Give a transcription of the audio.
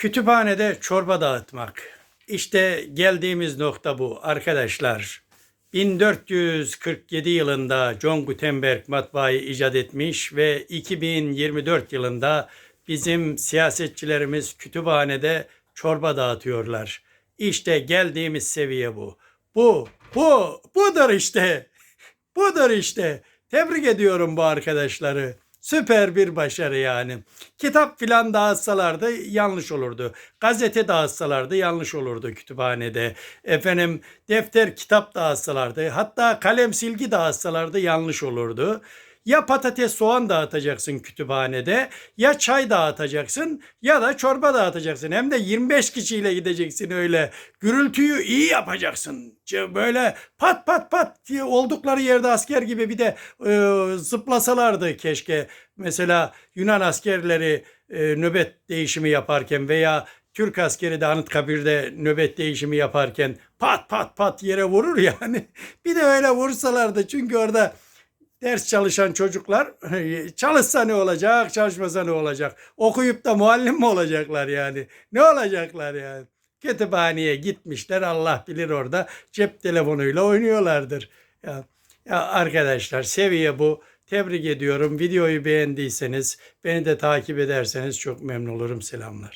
Kütüphanede çorba dağıtmak. İşte geldiğimiz nokta bu arkadaşlar. 1447 yılında John Gutenberg matbaayı icat etmiş ve 2024 yılında bizim siyasetçilerimiz kütüphanede çorba dağıtıyorlar. İşte geldiğimiz seviye bu. Bu, bu, budur işte. Budur işte. Tebrik ediyorum bu arkadaşları. Süper bir başarı yani. Kitap filan dağıtsalardı yanlış olurdu. Gazete dağıtsalardı yanlış olurdu kütüphanede. Efendim defter kitap dağıtsalardı hatta kalem silgi dağıtsalardı yanlış olurdu. Ya patates soğan dağıtacaksın kütüphanede ya çay dağıtacaksın ya da çorba dağıtacaksın. Hem de 25 kişiyle gideceksin öyle. Gürültüyü iyi yapacaksın. Böyle pat pat pat oldukları yerde asker gibi bir de e, zıplasalardı keşke. Mesela Yunan askerleri e, nöbet değişimi yaparken veya Türk askeri de Anıtkabir'de nöbet değişimi yaparken pat pat pat yere vurur yani. Bir de öyle vursalardı çünkü orada ders çalışan çocuklar çalışsa ne olacak, çalışmasa ne olacak? Okuyup da muallim mi olacaklar yani? Ne olacaklar yani? Kütüphaneye gitmişler Allah bilir orada cep telefonuyla oynuyorlardır. Ya, ya arkadaşlar seviye bu. Tebrik ediyorum. Videoyu beğendiyseniz beni de takip ederseniz çok memnun olurum. Selamlar.